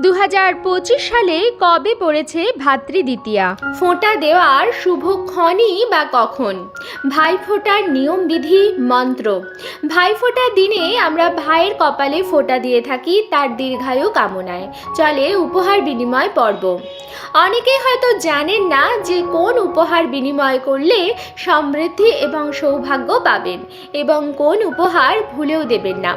দু হাজার পঁচিশ সালে কবে পড়েছে ভাতৃদ্বিতীয়া ফোঁটা দেওয়ার শুভক্ষণই বা কখন? ভাইফোঁটার নিয়মবিধি মন্ত্র। ভাইফোঁটার দিনে আমরা ভাইয়ের কপালে ফোঁটা দিয়ে থাকি তার দীর্ঘায়ু কামনায়। চলে উপহার বিনিময় পর্ব। অনেকেই হয়তো জানেন না যে কোন উপহার বিনিময় করলে সমৃদ্ধি এবং সৌভাগ্য পাবেন এবং কোন উপহার ভুলেও দেবেন না।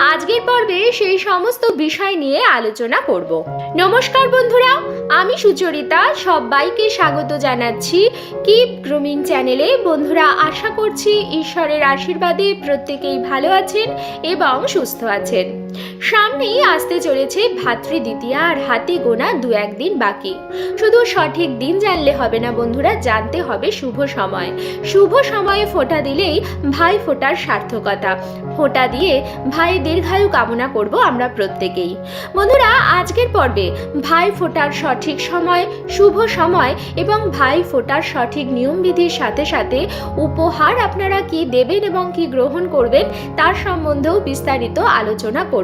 আজকের পর্বে সেই সমস্ত বিষয় নিয়ে আলোচনা করব। নমস্কার বন্ধুরা, আমি সুচরিতা, সবাইকে স্বাগত জানাচ্ছি কিপ গ্রুমিং চ্যানেলে। বন্ধুরা, আশা করছি ঈশ্বরের আশীর্বাদে প্রত্যেকেই ভালো আছেন এবং সুস্থ আছেন। সামনেই আসতে চলেছে ভাতৃদ্বিতীয়া আর হাতে গোনা দু একদিন বাকি। শুধু সঠিক দিন জানলে হবে না বন্ধুরা, জানতে হবে শুভ সময়। শুভ সময়ে ফোঁটা দিলেই ভাই ফোঁটার সার্থকতা। ফোঁটা দিয়ে ভাই দীর্ঘায়ু কামনা করব আমরা প্রত্যেকেই। বন্ধুরা, আজকের পর্বে ভাই ফোঁটার সঠিক সময়, শুভ সময় এবং ভাই ফোঁটার সঠিক নিয়মবিধির সাথে সাথে উপহার আপনারা কি দেবেন এবং কি গ্রহণ করবেন তার সম্বন্ধেও বিস্তারিত আলোচনা করব।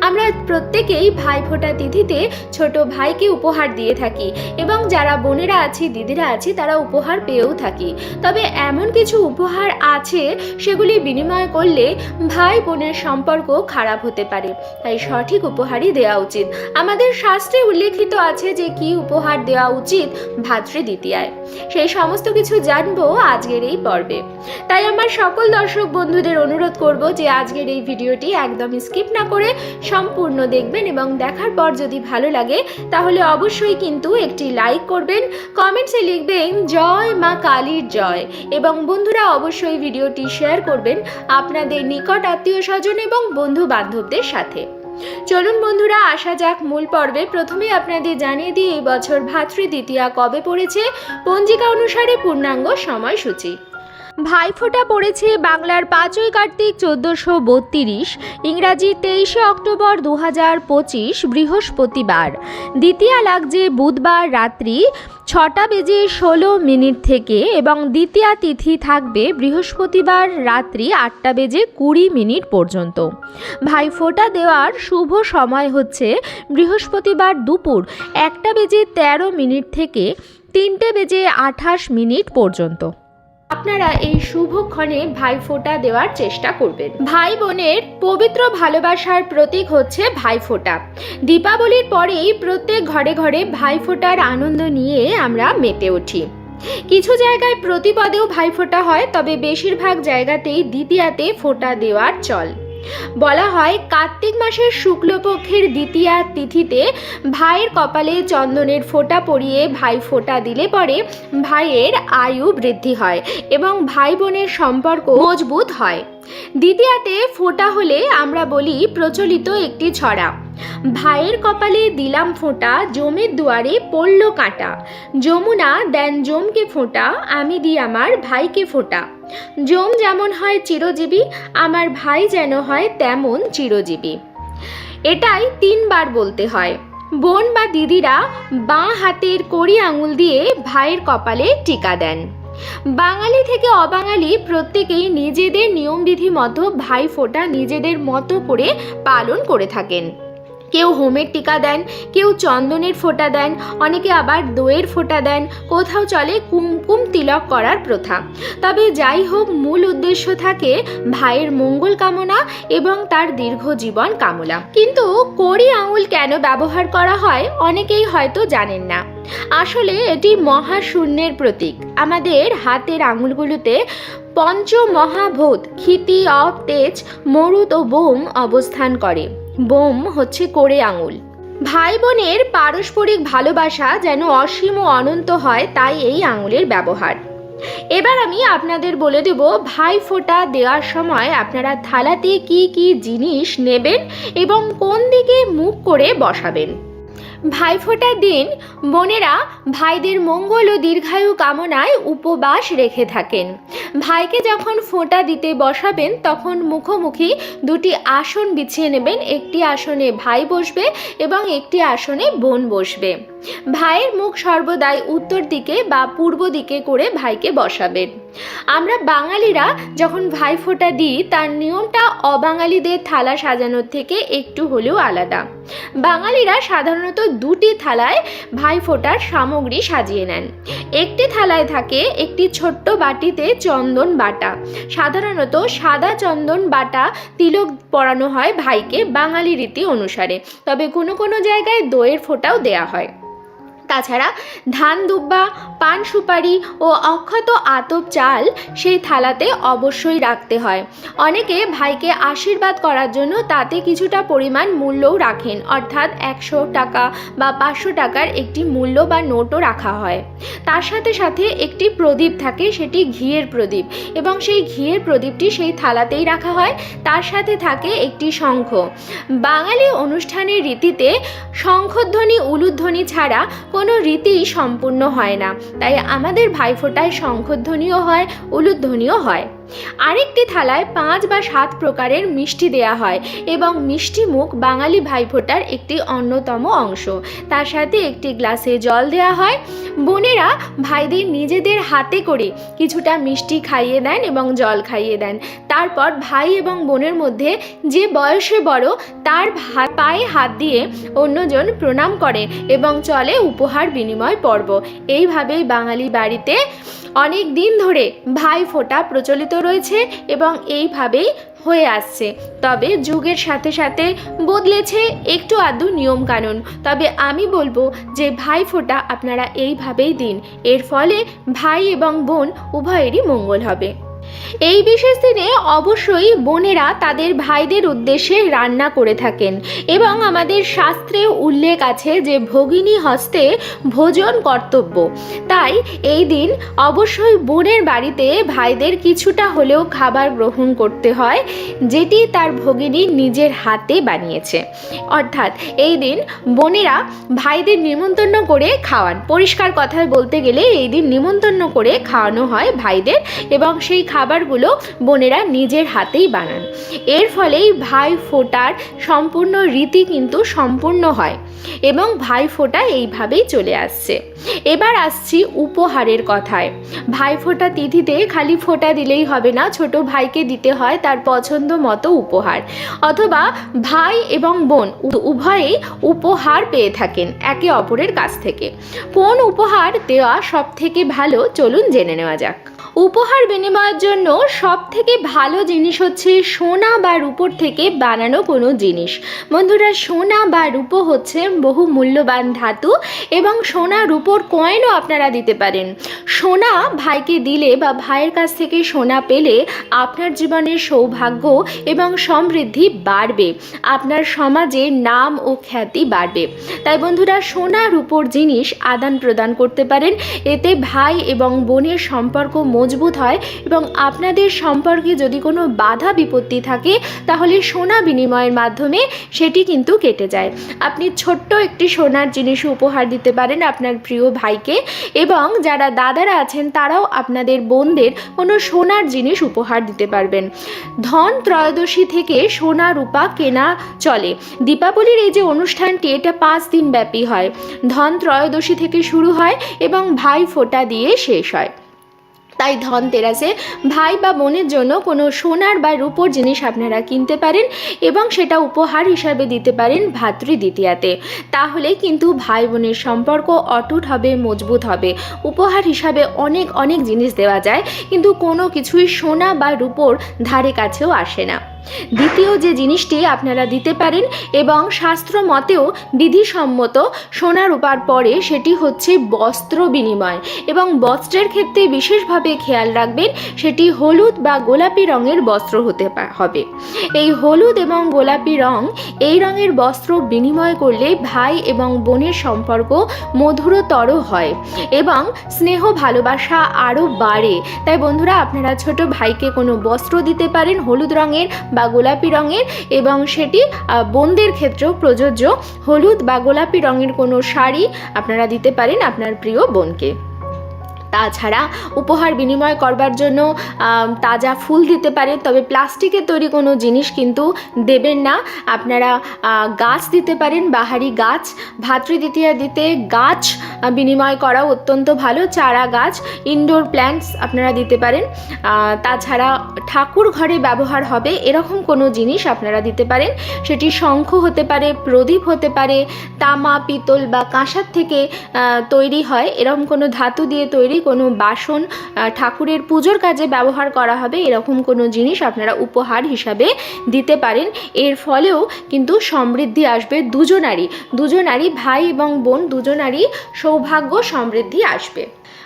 আমরা প্রত্যেকেই ভাই ফোঁটা তিথিতে ছোট ভাইকে উপহার দিয়ে থাকি এবং যারা বোনেরা আছি, দিদিরা আছি, তারা উপহার পেয়েও থাকি। তবে এমন কিছু উপহার আছে, সেগুলি বিনিময় করলে ভাই বোনের সম্পর্ক খারাপ হতে পারে। তাই সঠিক উপহারই দেওয়া উচিত। আমাদের শাস্ত্রে উল্লেখিত আছে যে, কি উপহার দেওয়া উচিত? ভাতৃদ্বিতীয়ায় সেই সমস্ত কিছু জানব আজকের এই পর্বে। তাই আমার সকল দর্শক বন্ধুদের অনুরোধ করব যে, আজকের এই ভিডিওটি একদম স্কিপ না করে সম্পূর্ণ দেখবেন এবং দেখার পর যদি ভালো লাগে, তাহলে অবশ্যই কিন্তু একটি লাইক করবেন কমেন্টসে লিখবেন, জয় মা কালীর জয়। এবং বন্ধুরা অবশ্যই ভিডিওটি শেয়ার করবেন আপনাদের নিকট আত্মীয় স্বজন এবং বন্ধু বান্ধবদের সাথে। চলুন বন্ধুরা, আসা যাক মূল পর্বে। প্রথমে আপনাদের জানিয়ে দিই, এই বছর ভাতৃ দ্বিতীয়া কবে পড়েছে? পঞ্জিকা অনুসারে পূর্ণাঙ্গ সময়সূচি। ভাইফোঁটা পড়েছে বাংলার পাঁচই কার্তিক চোদ্দোশো বত্রিশ, ইংরাজি তেইশে অক্টোবর দু হাজার পঁচিশ, বৃহস্পতিবার। দ্বিতীয়া লাগছে বুধবার রাত্রি ছটা বেজে ষোলো মিনিট থেকে এবং দ্বিতীয়া তিথি থাকবে বৃহস্পতিবার রাত্রি আটটা বেজে কুড়ি মিনিট পর্যন্ত। ভাইফোঁটা দেওয়ার শুভ সময় হচ্ছে বৃহস্পতিবার দুপুর একটা বেজে তেরো মিনিট থেকে তিনটে বেজে আঠাশ মিনিট পর্যন্ত। আপনারা এই শুভক্ষণে ভাইফোঁটা দেওয়ার চেষ্টা করবেন। ভাই বোনের পবিত্র ভালোবাসার প্রতীক হচ্ছে ভাইফোঁটা দীপাবলির পরেই প্রত্যেক ঘরে ঘরে ভাইফোঁটার আনন্দ নিয়ে আমরা মেতে উঠি। কিছু জায়গায় প্রতিপদেও ভাইফোঁটা হয়, তবে বেশিরভাগ জায়গাতেই দ্বিতীয়াতে ফোঁটা দেওয়ার চল। বলা হয়, কার্তিক মাসের শুক্লপক্ষের দ্বিতীয়া তিথিতে ভাইয়ের কপালে চন্দনের ফোঁটা পরিয়ে ভাই ফোঁটা দিলে পরে ভাইয়ের আয়ু বৃদ্ধি হয় এবং ভাই বোনের সম্পর্ক মজবুত হয়। দ্বিতীয়াতে ফোঁটা হলে আমরা বলি প্রচলিত একটি ছড়া। ভাইয়ের কপালে দিলাম ফোঁটা, জমের দুয়ারে পড়ল কাঁটা। যমুনা, দেন জমকে ফোঁটা, আমি দিই আমার ভাইকে ফোঁটা। জম যেমন হয় চিরজীবী, আমার ভাই যেন হয় তেমন চিরজীবী। এটাই তিনবার বলতে হয়। বোন বা দিদিরা বাঁ হাতের কড়ি আঙুল দিয়ে ভাইয়ের কপালে টিকা দেন। বাঙালি থেকে অবাঙালি প্রত্যেকেই নিজেদের নিয়মবিধি মতো ভাই ফোঁটা নিজেদের মতো করে পালন করে থাকেন। কেউ হোমের টিকা দেন, কেউ চন্দনের ফোঁটা দেন, অনেকে আবার দইয়ের ফোঁটা দেন, কোথাও চলে কুমকুম তিলক করার প্রথা। তবে যাই হোক, মূল উদ্দেশ্য থাকে ভাইয়ের মঙ্গল কামনা এবং তার দীর্ঘ জীবন কামনা। কিন্তু কড়ি আঙুল কেন ব্যবহার করা হয়, অনেকেই হয়তো জানেন না। আসলে এটি মহাশূন্যের প্রতীক। আমাদের হাতের আঙুলগুলোতে পঞ্চ মহাভূত ক্ষিতি অব তেজ, মরুত ও বোম অবস্থান করে। বোম হচ্ছে কোড়ে আঙুল। ভাই বোনের পারস্পরিক ভালোবাসা যেন অসীম ও অনন্ত হয়, তাই এই আঙুলের ব্যবহার। এবার আমি আপনাদের বলে দেব, ভাই ফোঁটা দেওয়ার সময় আপনারা থালাতে কি কি জিনিস নেবেন এবং কোন দিকে মুখ করে বসাবেন। ভাইফোঁটার দিন বোনেরা ভাইদের মঙ্গল ও দীর্ঘায়ু কামনায় উপবাস রেখে থাকেন। ভাইকে যখন ফোঁটা দিতে বসাবেন, তখন মুখোমুখি দুটি আসন বিছিয়ে নেবেন। একটি আসনে ভাই বসবে এবং একটি আসনে বোন বসবে। ভাইয়ের মুখ সর্বদাই উত্তর দিকে বা পূর্ব দিকে করে ভাইকে বসাবেন। আমরা বাঙালিরা যখন ভাইফোঁটা দিই, তার নিয়মটা অবাঙালিদের থালা সাজানোর থেকে একটু হলেও আলাদা। বাঙালিরা সাধারণত দুটি থালায় ভাইফোঁটার সামগ্রী সাজিয়ে নেন। একটি থালায় থাকে একটি ছোট্ট বাটিতে চন্দন বাটা। সাধারণত সাদা চন্দন বাটা তিলক পরানো হয় ভাইকে বাঙালি রীতি অনুসারে। তবে কোনো কোনো জায়গায় দইয়ের ফোঁটাও দেয়া হয়। তাছাড়া ধান দুব্বা, পান সুপারি ও অক্ষত আতপ চাল সেই থালাতে অবশ্যই রাখতে হয়। অনেকে ভাইকে আশীর্বাদ করার জন্য তাতে কিছুটা পরিমাণ মূল্যও রাখেন, অর্থাৎ একশো টাকা বা পাঁচশো টাকার একটি মূল্য বা নোটও রাখা হয়। তার সাথে সাথে একটি প্রদীপ থাকে, সেটি ঘিয়ের প্রদীপ এবং সেই ঘিয়ের প্রদীপটি সেই থালাতেই রাখা হয়। তার সাথে থাকে একটি শঙ্খ। বাঙালি অনুষ্ঠানের রীতিতে শঙ্খধ্বনি, উলুধ্বনি ছাড়া কোনো রীতিই সম্পূর্ণ হয় না। তাই আমাদের ভাইফোঁটায় শঙ্খধ্বনিও হয়, উলুধ্বনিও হয়। আরেকটি থালায় পাঁচ বা সাত প্রকারের মিষ্টি দেয়া হয় এবং মিষ্টি মুখ বাঙালি ভাইফোঁটার একটি অন্যতম অংশ। তার সাথে একটি গ্লাসে জল দেয়া হয়। বোনেরা ভাইদের নিজেদের হাতে করে কিছুটা মিষ্টি খাইয়ে দেন এবং জল খাইয়ে দেন। তারপর ভাই এবং বোনের মধ্যে যে বয়সে বড়, তার পায়ে হাত দিয়ে অন্যজন প্রণাম করে এবং চলে উপহার বিনিময় পর্ব। এইভাবেই বাঙালি বাড়িতে অনেক দিন ধরে ভাই ফোঁটা প্রচলিত রয়েছে এবং এইভাবেই হয়ে আসছে। তবে যুগের সাথে সাথে বদলেছে একটু আধটু নিয়মকানুন। তবে আমি বলব যে ভাই ফোঁটা আপনারা এইভাবেই দিন। এর ফলে ভাই এবং বোন উভয়েরই মঙ্গল হবে। এই বিশেষ দিনে অবশ্যই বোনেরা তাদের ভাইদের উদ্দেশ্যে রান্না করে থাকেন এবং আমাদের শাস্ত্রে উল্লেখ আছে যে ভগিনী হস্তে ভোজন কর্তব্য। তাই এই দিন অবশ্যই বোনের বাড়িতে ভাইদের কিছুটা হলেও খাবার গ্রহণ করতে হয়, যেটি তার ভগিনী নিজের হাতে বানিয়েছে। অর্থাৎ এই দিন বোনেরা ভাইদের নিমন্ত্রণ করে খাওয়ান। পরিষ্কার কথায় বলতে গেলে এই দিন নিমন্ত্রণ করে খাওয়ানো হয় ভাইদের এবং সেই খাবারগুলো বোনেরা নিজের হাতেই বানান। এর ফলেই ভাই ফোটার সম্পূর্ণ রীতি কিন্তু সম্পূর্ণ হয় এবং ভাই ফোঁটা এইভাবেই চলে আসছে। এবার আসছি উপহারের কথায়। ভাই ফোঁটা তিথিতে খালি ফোঁটা দিলেই হবে না, ছোট ভাইকে দিতে হয় তার পছন্দ মতো উপহার। অথবা ভাই এবং বোন উভয়েই উপহার পেয়ে থাকেন একে অপরের কাছ থেকে। কোন উপহার দেওয়া সব থেকে ভালো চলুন জেনে নেওয়া যাক। উপহার বিনিময়ের জন্য সব থেকে ভালো জিনিস হচ্ছে সোনা বা রূপোর থেকে বানানো কোনো জিনিস। বন্ধুরা, সোনা বা রূপো হচ্ছে বহু মূল্যবান ধাতু এবং সোনা রূপোর কয়েনও আপনারা দিতে পারেন। সোনা ভাইকে দিলে বা ভাইয়ের কাছ থেকে সোনা পেলে আপনার জীবনের সৌভাগ্য এবং সমৃদ্ধি বাড়বে। আপনার সমাজে নাম ও খ্যাতি বাড়বে। তাই বন্ধুরা, সোনা রূপোর জিনিস আদান প্রদান করতে পারেন। এতে ভাই এবং বোনের সম্পর্ক মজবুত হয় এবং আপনাদের সম্পর্কে যদি কোনো বাধা বিপত্তি থাকে, তাহলে সোনা বিনিময়ের মাধ্যমে সেটি কিন্তু কেটে যায়। আপনি ছোট্ট একটি সোনার জিনিস উপহার দিতে পারেন আপনার প্রিয় ভাইকে এবং যারা দাদারা আছেন, তারাও আপনাদের বোনদের কোনো সোনার জিনিস উপহার দিতে পারবেন। ধন ত্রয়োদশী থেকে সোনা রূপা কেনা চলে। দীপাবলির এই যে অনুষ্ঠানটি, এটা পাঁচ দিন ব্যাপী হয়। ধন ত্রয়োদশী থেকে শুরু হয় এবং ভাই ফোঁটা দিয়ে শেষ হয়। তাই ধনতেরাসে ভাই বা বোনের জন্য কোনো সোনার বা রূপোর জিনিস আপনারা কিনতে পারেন এবং সেটা উপহার হিসাবে দিতে পারেন ভাতৃ দ্বিতীয়াতে। তাহলে কিন্তু ভাই বোনের সম্পর্ক অটুট হবে, মজবুত হবে। উপহার হিসাবে অনেক অনেক জিনিস দেওয়া যায়, কিন্তু কোনো কিছুই সোনা বা রূপোর ধারে কাছেও আসে না। দ্বিতীয় যে জিনিসটি আপনারা দিতে পারেন এবং শাস্ত্র মতেও বিধিসম্মত সোনা রূপার পরে সেটি হচ্ছে বস্ত্র বিনিময় এবং বস্ত্রের ক্ষেত্রে বিশেষভাবে খেয়াল রাখবেন সেটি হলুদ বা গোলাপি রঙের বস্ত্র হতে হবে। এই হলুদ এবং গোলাপি রং এই রঙের বস্ত্র বিনিময় করলে ভাই এবং বোনের সম্পর্ক মধুরতর হয় এবং স্নেহ ভালোবাসা আরও বাড়ে। তাই বন্ধুরা, আপনারা ছোট ভাইকে কোনো বস্ত্র দিতে পারেন হলুদ রঙের বা গোলাপি রঙের এবং সেটি বোনদের ক্ষেত্রেও প্রযোজ্য। হলুদ বা গোলাপি রঙের কোনো শাড়ি আপনারা দিতে পারেন আপনার প্রিয় বোনকে। তাছাড়া উপহার বিনিময় করবার জন্য তাজা ফুল দিতে পারে, তবে প্লাস্টিকের তৈরি কোনো জিনিস কিন্তু দেবেন না। আপনারা গাছ দিতে পারেন, বাহারি গাছ, ভাতৃদ্বিতীয়া দিতে গাছ বিনিময় করা অত্যন্ত ভালো। চারা গাছ ইনডোর প্ল্যান্টস আপনারা দিতে পারেন। তাছাড়া ঠাকুর ঘরে ব্যবহার হবে, এরকম কোনো জিনিস আপনারা দিতে পারেন। সেটি শঙ্খ হতে পারে, প্রদীপ হতে পারে, তামা, পিতল বা কাঁসার থেকে তৈরি হয়। এরকম কোনো ধাতু দিয়ে তৈরি কোনো বাসন ঠাকুরের পুজোর কাজে ব্যবহার করা হবে, এরকম কোনো জিনিস আপনারা উপহার হিসাবে দিতে পারেন। এর ফলেও কিন্তু সমৃদ্ধি আসবে দুজনারই দুজনারই ভাই এবং বোন, দুজনারই সৌভাগ্য সমৃদ্ধি আসবে।